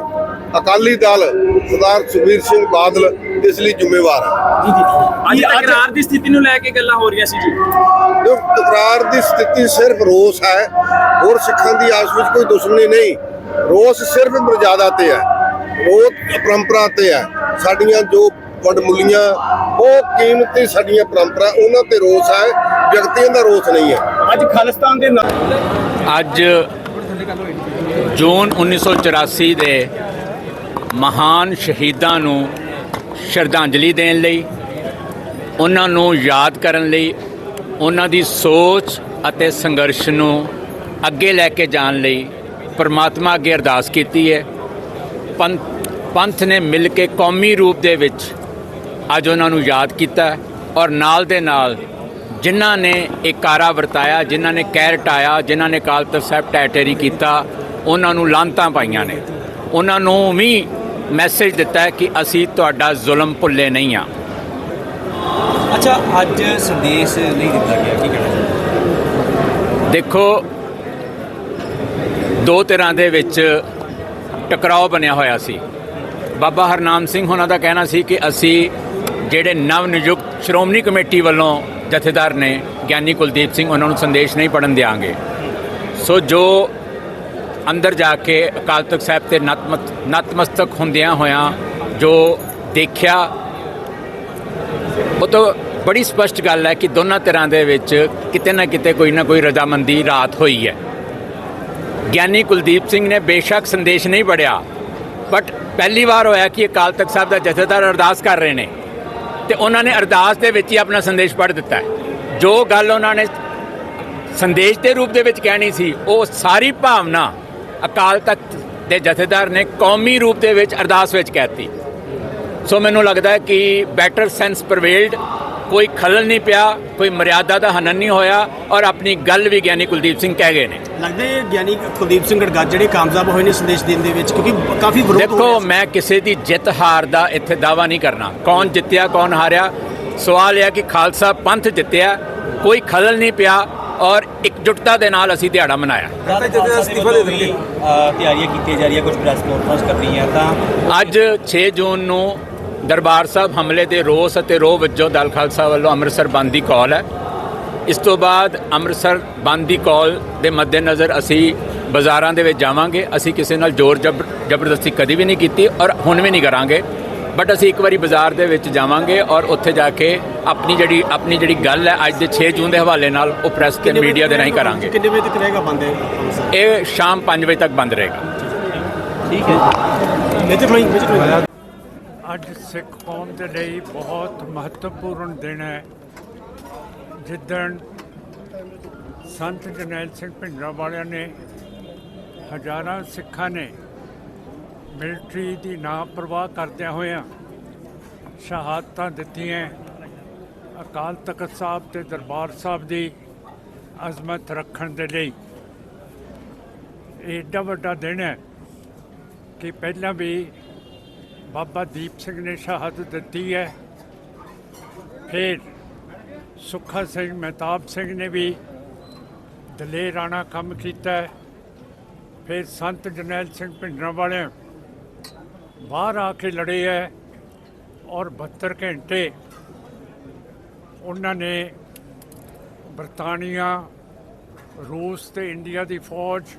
ਅਕਾਲੀ ਦਲ ਸਰਦਾਰ ਸੁਖਬੀਰ ਸਿੰਘ ਬਾਦਲ ਇਸ ਲਈ ਜ਼ਿੰਮੇਵਾਰ ਹੈ ਜੀ ਜੀ ਅੱਜ ਤਕਰਾਰ ਦੀ ਸਥਿਤੀ ਨੂੰ ਲੈ ਕੇ ਗੱਲਾਂ ਹੋ ਰਹੀਆਂ ਸੀ ਜੀ। ਜੋ ਤਕਰਾਰ ਦੀ ਸਥਿਤੀ ਸਿਰਫ ਰੋਸ ਹੈ। ਹੋਰ ਸਿੱਖਾਂ ਦੀ ਆਪਸ ਵਿੱਚ ਕੋਈ ਦੁਸ਼ਮਣੀ ਨਹੀਂ। ਰੋਸ ਸਿਰਫ ਮਰਜ਼ਾਦਾ ਤੇ ਹੈ। ਰੋਸ ਪਰੰਪਰਾ ਤੇ ਹੈ। ਸਾਡੀਆਂ ਜੋ ਵਡਮੁੱਲੀਆਂ ਉਹ ਕੀਮਤੀ ਸਾਡੀਆਂ ਪਰੰਪਰਾ ਉਹਨਾਂ ਤੇ ਰੋਸ ਹੈ। ਵਿਅਕਤੀਆਂ ਦਾ ਰੋਸ ਨਹੀਂ ਹੈ। ਅੱਜ ਖਾਲਿਸਤਾਨ ਦੇ ਅੱਜ ਜੂਨ 1984 ਦੇ ਮਹਾਨ ਸ਼ਹੀਦਾਂ ਨੂੰ ਸ਼ਰਧਾਂਜਲੀ ਦੇਣ ਲਈ ਉਹਨਾਂ ਨੂੰ ਯਾਦ ਕਰਨ ਲਈ ਉਹਨਾਂ ਦੀ ਸੋਚ ਅਤੇ ਸੰਘਰਸ਼ ਨੂੰ ਅੱਗੇ ਲੈ ਕੇ ਜਾਣ ਲਈ ਪਰਮਾਤਮਾ ਅੱਗੇ ਅਰਦਾਸ ਕੀਤੀ ਹੈ। ਪੰਥ ਪੰਥ ਨੇ ਮਿਲ ਕੇ ਕੌਮੀ ਰੂਪ ਦੇ ਵਿੱਚ ਅੱਜ ਉਹਨਾਂ ਨੂੰ ਯਾਦ ਕੀਤਾ ਔਰ ਨਾਲ ਦੇ ਨਾਲ ਜਿਨ੍ਹਾਂ ਨੇ ਇਹ ਕਾਰਾ ਵਰਤਾਇਆ ਜਿਨ੍ਹਾਂ ਨੇ ਕਹਿਰ ਟਾਇਆ ਜਿਨ੍ਹਾਂ ਨੇ ਅਕਾਲ ਤਖਤ ਸਾਹਿਬ ਟੈਟੇਰੀ ਕੀਤਾ ਉਹਨਾਂ ਨੂੰ ਲਾਂਤਾਂ ਪਾਈਆਂ ਨੇ। ਉਹਨਾਂ ਨੂੰ ਵੀ ਮੈਸੇਜ ਦਿੱਤਾ ਕਿ ਅਸੀਂ ਤੁਹਾਡਾ ਜ਼ੁਲਮ ਭੁੱਲੇ ਨਹੀਂ ਆ। ਅੱਛਾ ਅੱਜ ਸੰਦੇਸ਼ ਨਹੀਂ ਦਿੱਤਾ ਗਿਆ ਕੀ ਕਹਿਣਾ ਦੇਖੋ ਦੋ ਤਰ੍ਹਾਂ ਦੇ ਵਿੱਚ ਟਕਰਾਓ ਬਣਿਆ ਹੋਇਆ ਸੀ। ਬਾਬਾ ਹਰਨਾਮ ਸਿੰਘ ਉਹਨਾਂ ਦਾ ਕਹਿਣਾ ਸੀ ਕਿ ਅਸੀਂ ਜਿਹੜੇ ਨਵ ਨਿਯੁਕਤ ਸ਼੍ਰੋਮਣੀ ਕਮੇਟੀ ਵੱਲੋਂ ਜਥੇਦਾਰ ਨੇ ਗਿਆਨੀ ਕੁਲਦੀਪ ਸਿੰਘ, ਉਹਨਾਂ ਨੂੰ ਸੰਦੇਸ਼ ਨਹੀਂ ਪੜਨ ਦਿਆਂਗੇ। ਸੋ ਜੋ ਅੰਦਰ ਜਾ ਕੇ ਅਕਾਲ ਤਖਤ ਸਾਹਿਬ ਤੇ ਨਤਮਤ, ਨਤਮਸਤਕ ਹੁੰਦਿਆਂ ਹੋਇਆਂ ਜੋ ਦੇਖਿਆ, ਉਹ ਤੋਂ ਬੜੀ ਸਪਸ਼ਟ ਗੱਲ ਹੈ ਕਿ ਦੋਨਾਂ ਤਰ੍ਹਾਂ ਦੇ ਵਿੱਚ ਕਿਤੇ ਨਾ ਕਿਤੇ ਕੋਈ ਨਾ ਕੋਈ ਰਜ਼ਾਮੰਦੀ ਰਾਤ ਹੋਈ ਹੈ। ਗਿਆਨੀ ਕੁਲਦੀਪ ਸਿੰਘ ਨੇ ਬੇਸ਼ੱਕ ਸੰਦੇਸ਼ ਨਹੀਂ ਪੜਿਆ ਬਟ ਪਹਿਲੀ ਵਾਰ ਹੋਇਆ ਕਿ ਅਕਾਲ ਤਖਤ ਸਾਹਿਬ ਦਾ ਜਥੇਦਾਰ ਅਰਦਾਸ ਕਰ ਰਹੇ ਨੇ। ਤੇ ਉਹਨਾਂ ਨੇ ਅਰਦਾਸ ਦੇ ਵਿੱਚ ਹੀ ਆਪਣਾ ਸੰਦੇਸ਼ ਪੜ੍ਹ ਦਿੱਤਾ ਹੈ। ਜੋ ਗੱਲ ਉਹਨਾਂ ਨੇ ਸੰਦੇਸ਼ ਦੇ ਰੂਪ ਦੇ ਵਿੱਚ ਕਹਿਣੀ ਸੀ, ਉਹ ਸਾਰੀ ਭਾਵਨਾ ਅਕਾਲ ਤਖਤ ਦੇ ਜਥੇਦਾਰ ਨੇ ਕੌਮੀ ਰੂਪ ਦੇ ਵਿੱਚ ਅਰਦਾਸ ਵਿੱਚ ਕਹਿਤੀ। ਸੋ ਮੈਨੂੰ ਲੱਗਦਾ ਹੈ ਕਿ ਬੈਟਰ ਸੈਂਸ ਪ੍ਰਵੇਲਡ ਕੋਈ ਖਲਲ ਨਹੀਂ ਪਿਆ ਕੋਈ ਮਰਿਆਦਾ ਦਾ ਹਨਨ ਨਹੀਂ ਹੋਇਆ ਔਰ ਆਪਣੀ ਗੱਲ ਵੀ ਗਿਆਨੀ ਕੁਲਦੀਪ ਸਿੰਘ ਕਹਿ ਗਏ ਨੇ। ਲੱਗਦਾ ਹੈ ਗਿਆਨੀ ਕੁਲਦੀਪ ਸਿੰਘ ਗੜਗੱਜ ਜਿਹੜੇ ਕਾਮਯਾਬ ਹੋਏ ਨੇ ਸੰਦੇਸ਼ ਦੇਣ ਦੇ ਵਿੱਚ ਕਿਉਂਕਿ ਕਾਫੀ ਵਿਰੋਧ ਹੋ ਦੇਖੋ। ਮੈਂ ਕਿਸੇ ਦੀ ਜਿੱਤ ਹਾਰ ਦਾ ਇੱਥੇ ਦਾਵਾ ਨਹੀਂ ਕਰਨਾ। ਕੌਣ ਜਿੱਤਿਆ ਕੌਣ ਹਾਰਿਆ? ਸਵਾਲ ਇਹ ਹੈ ਕਿ ਖਾਲਸਾ ਪੰਥ ਜਿੱਤਿਆ ਕੋਈ ਖਲਲ ਨਹੀਂ ਪਿਆ ਔਰ ਇਕਜੁੱਟਤਾ ਦੇ ਨਾਲ ਅਸੀਂ ਦਿਹਾੜਾ ਮਨਾਇਆ। ਤਿਆਰੀਆਂ ਕੀਤੀਆਂ ਜਾ ਰਹੀਆਂ ਕੁਝ ਪ੍ਰੈਸ ਕਾਨਫਰੰਸ ਕਰਨੀਆਂ ਤਾਂ ਅੱਜ 6 ਜੂਨ ਨੂੰ ਦਰਬਾਰ ਸਾਹਿਬ ਹਮਲੇ ਦੇ ਰੋਸ ਅਤੇ ਰੋਹ ਵਜੋਂ ਦਲ ਖਾਲਸਾ ਵੱਲੋਂ ਅੰਮ੍ਰਿਤਸਰ ਬੰਦ ਦੀ ਕਾਲ ਹੈ। ਇਸ ਤੋਂ ਬਾਅਦ ਅੰਮ੍ਰਿਤਸਰ ਬੰਦ ਦੀ ਕਾਲ ਦੇ ਮੱਦੇਨਜ਼ਰ ਅਸੀਂ ਬਾਜ਼ਾਰਾਂ ਦੇ ਵਿੱਚ ਜਾਵਾਂਗੇ। ਅਸੀਂ ਕਿਸੇ ਨਾਲ ਜ਼ੋਰ ਜ਼ਬਰ ਜ਼ਬਰਦਸਤੀ ਕਦੀ ਵੀ ਨਹੀਂ ਕੀਤੀ ਔਰ ਹੁਣ ਵੀ ਨਹੀਂ ਕਰਾਂਗੇ। ਬਟ ਅਸੀਂ ਇੱਕ ਵਾਰੀ ਬਾਜ਼ਾਰ ਦੇ ਵਿੱਚ ਜਾਵਾਂਗੇ ਔਰ ਉੱਥੇ ਜਾ ਕੇ ਆਪਣੀ ਜਿਹੜੀ ਆਪਣੀ ਜਿਹੜੀ ਗੱਲ ਹੈ ਅੱਜ ਦੇ 6 ਜੂਨ ਦੇ ਹਵਾਲੇ ਨਾਲ ਉਹ ਪ੍ਰੈਸ ਤੇ ਮੀਡੀਆ ਦੇ ਤੱਕ ਕਰਾਂਗੇ। ਕਿੰਨੇ ਵਜੇ ਤੱਕ ਰਹੇਗਾ ਬੰਦ ਇਹ ਸ਼ਾਮ 5 ਵਜੇ ਤੱਕ ਬੰਦ ਰਹੇਗਾ। ਠੀਕ ਹੈ ਭਾਈ ਮੇਜਰ ਭਾਈ। ਅੱਜ ਸਿੱਖ ਕੌਮ ਦੇ ਲਈ ਬਹੁਤ ਮਹੱਤਵਪੂਰਨ ਦਿਨ ਹੈ। ਜਿੱਦਣ ਸੰਤ ਜਰਨੈਲ ਸਿੰਘ ਭਿੰਡਰਾਂ ਵਾਲਿਆਂ ਨੇ ਹਜ਼ਾਰਾਂ ਸਿੱਖਾਂ ਨੇ ਮਿਲਟਰੀ ਦੀ ਨਾ ਪਰਵਾਹ ਕਰਦਿਆਂ ਹੋਇਆਂ ਸ਼ਹਾਦਤਾਂ ਦਿੱਤੀਆਂ। ਅਕਾਲ ਤਖਤ ਸਾਹਿਬ ਤੇ ਦਰਬਾਰ ਸਾਹਿਬ ਦੀ ਅਜ਼ਮਤ ਰੱਖਣ ਦੇ ਲਈ ਇਹ ਏਡਾ ਵੱਡਾ ਦਿਨ ਹੈ ਕਿ ਪਹਿਲਾਂ ਵੀ ਬਾਬਾ ਦੀਪ ਸਿੰਘ ਨੇ ਸ਼ਹਾਦਤ ਦਿੱਤੀ ਹੈ। ਫਿਰ ਸੁੱਖਾ ਸਿੰਘ ਮਹਿਤਾਬ ਸਿੰਘ ਨੇ ਵੀ ਦਲੇਰਾਨਾ ਕੰਮ ਕੀਤਾ ਫਿਰ ਸੰਤ ਜਰਨੈਲ ਸਿੰਘ ਭਿੰਡਰਾਂ ਵਾਲੇ ਬਾਹਰ ਆ ਕੇ ਲੜੇ ਹੈ ਔਰ 72 ਘੰਟੇ ਉਹਨਾਂ ਨੇ ਬਰਤਾਨੀਆ, ਰੂਸ ਤੇ ਇੰਡੀਆ ਦੀ ਫੌਜ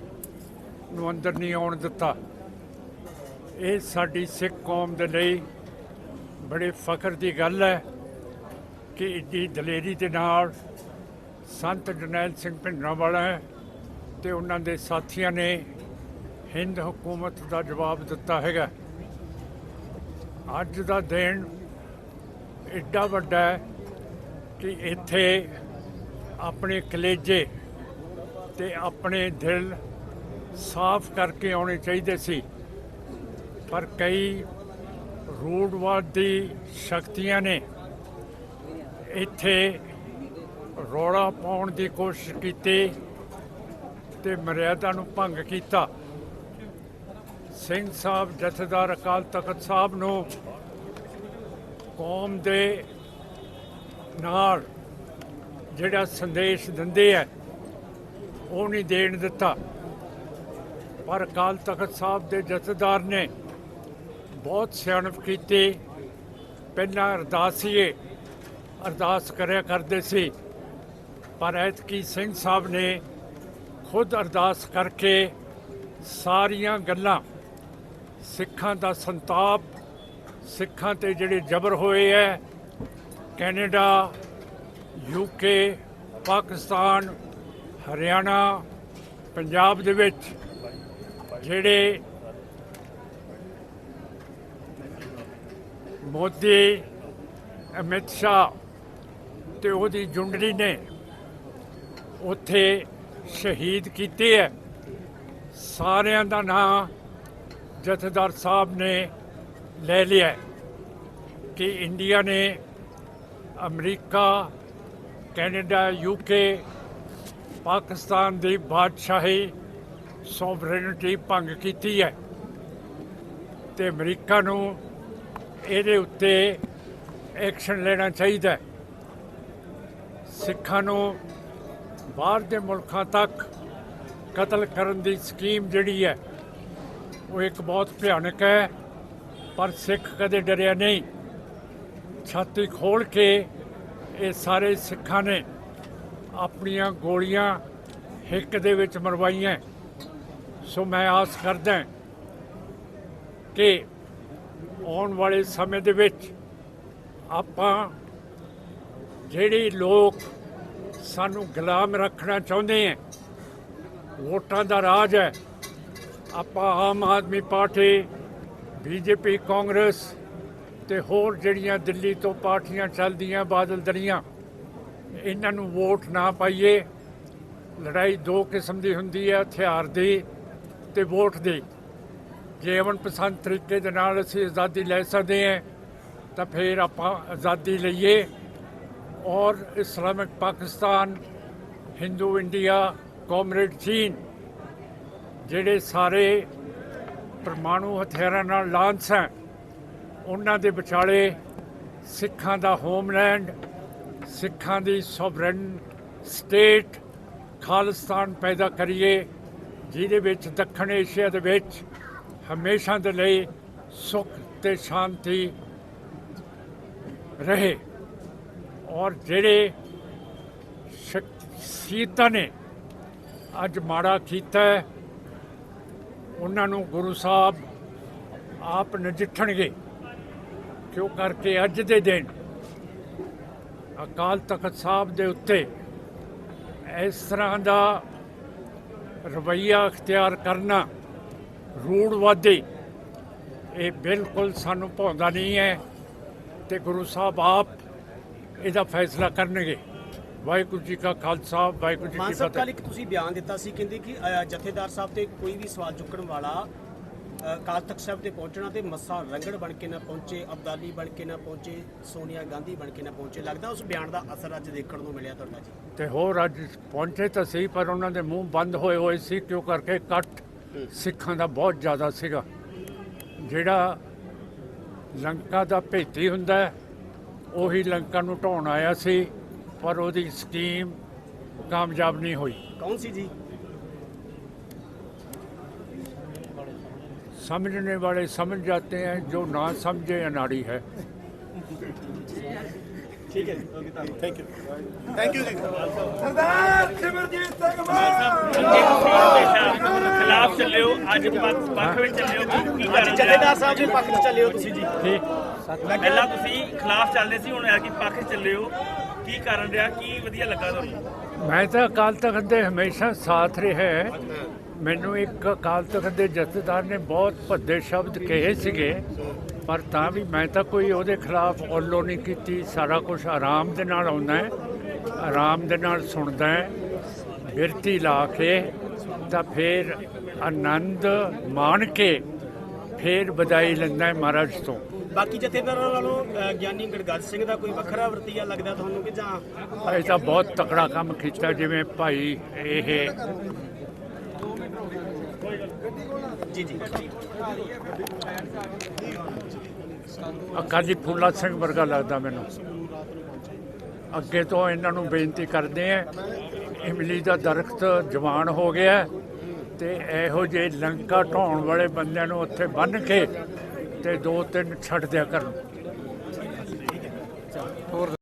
ਨੂੰ ਅੰਦਰ ਨਹੀਂ ਆਉਣ ਦਿੱਤਾ। ਇਹ ਸਾਡੀ ਸਿੱਖ ਕੌਮ ਦੇ ਲਈ ਬੜੇ ਫਖਰ ਦੀ ਗੱਲ ਹੈ ਕਿ ਇੱਡੀ ਦਲੇਰੀ ਦੇ ਨਾਲ ਸੰਤ ਜਰਨੈਲ ਸਿੰਘ ਭਿੰਡਰਾਂਵਾਲਾ ਤੇ ਉਹਨਾਂ ਦੇ ਸਾਥੀਆਂ ਨੇ ਹਿੰਦ ਹਕੂਮਤ ਦਾ ਜਵਾਬ ਦਿੱਤਾ ਹੈਗਾ। ਅੱਜ ਦਾ ਦਿਨ ਇੱਡਾ ਵੱਡਾ ਹੈ ਕਿ ਇੱਥੇ ਆਪਣੇ ਕਲੇਜੇ ਤੇ ਆਪਣੇ ਦਿਲ ਸਾਫ਼ ਕਰਕੇ ਆਉਣੇ ਚਾਹੀਦੇ ਸੀ। ਪਰ ਕਈ ਰੂੜਵਾਦੀ ਸ਼ਕਤੀਆਂ ਨੇ ਇੱਥੇ ਰੌਲਾ ਪਾਉਣ ਦੀ ਕੋਸ਼ਿਸ਼ ਕੀਤੀ ਤੇ ਮਰਿਆਦਾ ਨੂੰ ਭੰਗ ਕੀਤਾ। ਸਿੰਘ ਸਾਹਿਬ, ਜਥੇਦਾਰ ਅਕਾਲ ਤਖਤ ਸਾਹਿਬ ਨੂੰ ਕੌਮ ਦੇ ਨਾਲ ਜਿਹੜਾ ਸੰਦੇਸ਼ ਦਿੰਦੇ ਆ, ਉਹ ਨਹੀਂ ਦੇਣ ਦਿੱਤਾ। ਪਰ ਅਕਾਲ ਤਖਤ ਸਾਹਿਬ ਦੇ ਜਥੇਦਾਰ ਨੇ ਬਹੁਤ ਸਿਆਣਪ ਕੀਤੀ। ਪਹਿਲਾਂ ਅਰਦਾਸੀਏ ਅਰਦਾਸ ਕਰਿਆ ਕਰਦੇ ਸੀ। ਪਰ ਐਤਕੀ ਸਿੰਘ ਸਾਹਿਬ ਨੇ ਖੁਦ ਅਰਦਾਸ ਕਰਕੇ ਸਾਰੀਆਂ ਗੱਲਾਂ, ਸਿੱਖਾਂ ਦਾ ਸੰਤਾਪ, ਸਿੱਖਾਂ ਤੇ ਜਿਹੜੇ ਜ਼ਬਰ ਹੋਏ ਹੈ ਕੈਨੇਡਾ ਯੂਕੇ ਪਾਕਿਸਤਾਨ, ਹਰਿਆਣਾ, ਪੰਜਾਬ ਦੇ ਵਿੱਚ, ਜਿਹੜੇ ਮੋਦੀ, ਅਮਿਤ ਸ਼ਾਹ ਤੇ ਉਹਦੀ ਜੁੰਡਲੀ ਨੇ ਉੱਥੇ ਸ਼ਹੀਦ ਕੀਤੇ ਹੈ। ਸਾਰਿਆਂ ਦਾ ਨਾਂ ਜਥੇਦਾਰ ਸਾਹਿਬ ਨੇ ਲੈ ਲਿਆ ਕਿ ਇੰਡੀਆ ਨੇ ਅਮਰੀਕਾ, ਕੈਨੇਡਾ ਯੂਕੇ ਪਾਕਿਸਤਾਨ ਦੀ ਬਾਦਸ਼ਾਹੀ, ਸੋਵਰਨਿਟੀ ਭੰਗ ਕੀਤੀ ਹੈ ਤੇ ਅਮਰੀਕਾ ਨੂੰ ਇਹਦੇ ਉੱਤੇ ਐਕਸ਼ਨ ਲੈਣਾ ਚਾਹੀਦਾ ਹੈ। ਸਿੱਖਾਂ ਨੂੰ ਬਾਹਰ ਦੇ ਮੁਲਕਾਂ ਤੱਕ ਕਤਲ ਕਰਨ ਦੀ ਸਕੀਮ ਜਿਹੜੀ ਹੈ, ਉਹ ਇੱਕ ਬਹੁਤ ਭਿਆਨਕ ਹੈ, ਪਰ ਸਿੱਖ ਕਦੇ ਡਰਿਆ ਨਹੀਂ। ਛਾਤੀ ਖੋਲ ਕੇ ਇਹ ਸਾਰੇ ਸਿੱਖਾਂ ਨੇ ਆਪਣੀਆਂ ਗੋਲੀਆਂ ਹਿੱਕ ਦੇ ਵਿੱਚ ਮਰਵਾਈਆਂ। ਸੋ ਮੈਂ ਆਸ ਕਰਦਾ ਕਿ ਆਉਣ ਵਾਲੇ ਸਮੇਂ ਦੇ ਵਿੱਚ ਆਪਾਂ ਜਿਹੜੇ ਲੋਕ ਸਾਨੂੰ ਗੁਲਾਮ ਰੱਖਣਾ ਚਾਹੁੰਦੇ ਹੈ ਵੋਟਾਂ ਦਾ ਰਾਜ ਹੈ, ਆਪਾਂ Aam Aadmi party, BJP, Congress ਤੇ ਹੋਰ ਜਿਹੜੀਆਂ ਦਿੱਲੀ ਤੋਂ ਪਾਰਟੀਆਂ ਚੱਲਦੀਆਂ, ਬਾਦਲ ਦਰੀਆਂ, ਇਹਨਾਂ ਨੂੰ ਵੋਟ ਨਾ ਪਾਈਏ। ਲੜਾਈ ਦੋ ਕਿਸਮ ਦੀ ਹੁੰਦੀ ਹੈ, ਹਥਿਆਰ ਦੀ ਤੇ ਵੋਟ ਦੀ। ਜੇ ਅਮਨ ਪਸੰਦ ਤਰੀਕੇ ਦੇ ਨਾਲ ਅਸੀਂ ਆਜ਼ਾਦੀ ਲੈ ਸਕਦੇ ਹਾਂ, ਤਾਂ ਫਿਰ ਆਪਾਂ ਆਜ਼ਾਦੀ ਲਈਏ। ਔਰ Islamic Pakistan, Hindu India, comrade ਚੀਨ ਜਿਹੜੇ ਸਾਰੇ ਪਰਮਾਣੂ ਹਥਿਆਰਾਂ ਨਾਲ ਲਾਂਸ ਹੈ, ਉਹਨਾਂ ਦੇ ਵਿਚਾਲੇ ਸਿੱਖਾਂ ਦਾ ਹੋਮਲੈਂਡ, ਸਿੱਖਾਂ ਦੀ ਸੋਵਰਨ ਸਟੇਟ ਖਾਲਿਸਤਾਨ ਪੈਦਾ ਕਰੀਏ, ਜਿਹਦੇ ਵਿੱਚ ਦੱਖਣ ਏਸ਼ੀਆ ਦੇ ਵਿੱਚ ਹਮੇਸ਼ਾ ਦੇ ਲਈ ਸੁਖ ਤੇ ਸ਼ਾਂਤੀ ਰਹੇ। ਔਰ ਜਿਹੜੇ ਸ਼ਖਸੀਅਤਾਂ ਨੇ ਅੱਜ ਮਾੜਾ ਕੀਤਾ ਉਹਨਾਂ ਨੂੰ ਗੁਰੂ ਸਾਹਿਬ ਆਪ ਨਜਿੱਠਣਗੇ। ਕਿਉਂ? ਕਰਕੇ ਅੱਜ ਦੇ ਦਿਨ ਅਕਾਲ ਤਖਤ ਸਾਹਿਬ ਦੇ ਉੱਤੇ ਇਸ ਤਰ੍ਹਾਂ ਦਾ ਰਵੱਈਆ ਅਖਤਿਆਰ ਕਰਨਾ ਰੂੜਵਾਦੀ ਇਹ ਬਿਲਕੁਲ ਸਾਨੂੰ ਭਾਉਂਦਾ ਨਹੀਂ ਹੈ ਤੇ ਗੁਰੂ ਸਾਹਿਬ ਆਪ ਇਹਦਾ ਫੈਸਲਾ ਕਰਨਗੇ। ਵਾਹਿਗੁਰੂ ਜੀ ਕਾ ਖਾਲਸਾ ਵਾਹਿਗੁਰੂ ਜੀ ਕੀ ਸਾਹਿਬ ਕੱਲ ਫਤਿਹ ਇੱਕ ਤੁਸੀਂ ਬਿਆਨ ਦਿੱਤਾ ਸੀ ਕਹਿੰਦੇ ਕਿ ਜਥੇਦਾਰ ਸਾਹਿਬ ਤੇ ਕੋਈ ਵੀ ਸਵਾਲ ਚੁੱਕਣ ਵਾਲਾ ਅ, ਅਕਾਲ ਤਖਤ ਸਾਹਿਬ ਤੇ ਪਹੁੰਚਣਾ ਤੇ ਮੱਸਾ ਰੰਗੜ ਬਣ ਕੇ ਨਾ ਪਹੁੰਚੇ ਅਬਦਾਲੀ ਬਣ ਕੇ ਨਾ ਪਹੁੰਚੇ ਸੋਨੀਆ ਗਾਂਧੀ ਬਣ ਕੇ ਨਾ ਪਹੁੰਚੇ। ਲੱਗਦਾ ਉਸ ਬਿਆਨ ਦਾ ਅਸਰ ਅੱਜ ਦੇਖਣ ਨੂੰ ਮਿਲਿਆ ਤੁਹਾਡਾ ਜੀ। ਤੇ ਹੋਰ ਅੱਜ ਪਹੁੰਚੇ ਤਾਂ ਸਹੀ ਪਰ ਉਹਨਾਂ ਦੇ ਮੂੰਹ ਬੰਦ ਹੋਏ ਹੋਏ ਸੀ ਕਿਉਂ ਕਰਕੇ ਇਕੱਠ ਸਿੱਖਾਂ ਦਾ ਬਹੁਤ ਜ਼ਿਆਦਾ ਸੀਗਾ। ਜਿਹੜਾ ਲੰਕਾ ਦਾ ਭੇਤੀ ਹੁੰਦਾ ਉਹੀ ਲੰਕਾ ਨੂੰ ਢਾਉਣ ਆਇਆ ਸੀ ਪਰ ਉਹਦੀ ਸਕੀਮ ਕਾਮਯਾਬ ਨਹੀਂ ਹੋਈ। ਕੌਣ ਸੀ ਜੀ? ਸਮਝਣੇ ਵਾਲੇ ਸਮਝ ਜਾਂਦੇ ਹਨ ਜੋ ਨਾ ਸਮਝੇ ਅਨਾੜੀ ਹੈ। ਠੀਕ ਹੈ ਜੀ ਥੈਂਕ ਯੂ ਥੈਂਕ ਯੂ ਜੀ। ਖਿਲਾਫ ਚੱਲਿਓ ਅੱਜ ਪੱਖ ਪੱਖ ਵਿੱਚ ਚੱਲਿਓ ਕੀ ਕੀ ਅੱਜ ਕਰਨ ਜਥੇਦਾਰ ਸਾਹਿਬ ਦੇ ਪੱਖ 'ਚ ਚੱਲੇ ਹੋ ਤੁਸੀਂ ਜੀ। ठीक ਪਹਿਲਾਂ ਤੁਸੀਂ ਖਿਲਾਫ ਚੱਲਦੇ ਸੀ ਹੁਣ ਆ ਕੇ ਪੱਖ 'ਚ ਚੱਲਿਓ। ਕੀ ਕਰਨ ਰਿਹਾ? ਕੀ ਵਧੀਆ ਲੱਗਾ ਤੁਹਾਨੂੰ? ਮੈਂ ਤਾਂ ਅਕਾਲ ਤਖਤ ਦੇ ਹਮੇਸ਼ਾ ਸਾਥ ਰਿਹਾ ਹੈ। ਮੈਨੂੰ ਇੱਕ ਅਕਾਲ ਤਖਤ ਦੇ ਜਥੇਦਾਰ ਨੇ ਬਹੁਤ ਭੱਦੇ ਸ਼ਬਦ ਕਹੇ ਸੀਗੇ। ਪਰ ਤਾਂ ਵੀ ਮੈਂ ਤਾਂ ਕੋਈ ਉਹਦੇ ਖਿਲਾਫ ਔਲੋ ਨਹੀਂ ਕੀਤੀ। ਸਾਰਾ ਕੁਝ ਆਰਾਮ ਦੇ ਨਾਲ ਆਉਂਦਾ ਹੈ ਆਰਾਮ ਦੇ ਨਾਲ ਸੁਣਦਾ ਹੈ ਬਿਰਤੀ ਲਾ ਕੇ ਤਾਂ ਫਿਰ ਆਨੰਦ ਮਾਣ ਕੇ ਫੇਰ ਵਧਾਈ ਲੈਂਦਾ ਹੈ ਮਹਾਰਾਜ ਤੋਂ। ਬਾਕੀ ਜਥੇਦਾਰਾਂ ਨਾਲੋਂ ਗਿਆਨੀ ਗੜਗੜ ਸਿੰਘ ਦਾ ਕੋਈ ਵੱਖਰਾ ਵਰਤੀਆ ਲੱਗਦਾ ਤੁਹਾਨੂੰ ਕਿ ਜਾਂ ਇਹ ਤਾਂ ਬਹੁਤ ਤਕੜਾ ਕੰਮ ਕੀਤਾ ਜਿਵੇਂ ਭਾਈ ਇਹ ਜੀ ਜੀ। ਅਕਾਲੀ ਫੂਲਾ ਸਿੰਘ ਵਰਗਾ ਲੱਗਦਾ ਮੈਨੂੰ। ਅੱਗੇ ਤੋਂ ਇਹਨਾਂ ਨੂੰ ਬੇਨਤੀ ਕਰਦੇ ਆ ਇਮਲੀ ਦਾ ਦਰਖਤ ਜਵਾਨ ਹੋ ਗਿਆ ਹੈ ਤੇ ਇਹੋ ਜਿਹੇ ਲੰਕਾ ਢਾਉਣ ਵਾਲੇ ਬੰਦਿਆਂ ਨੂੰ ਉੱਥੇ ਬੰਨ ਕੇ ਤੇ ਦੋ ਤਿੰਨ ਛੱਡ ਦਿਆ ਕਰਨ।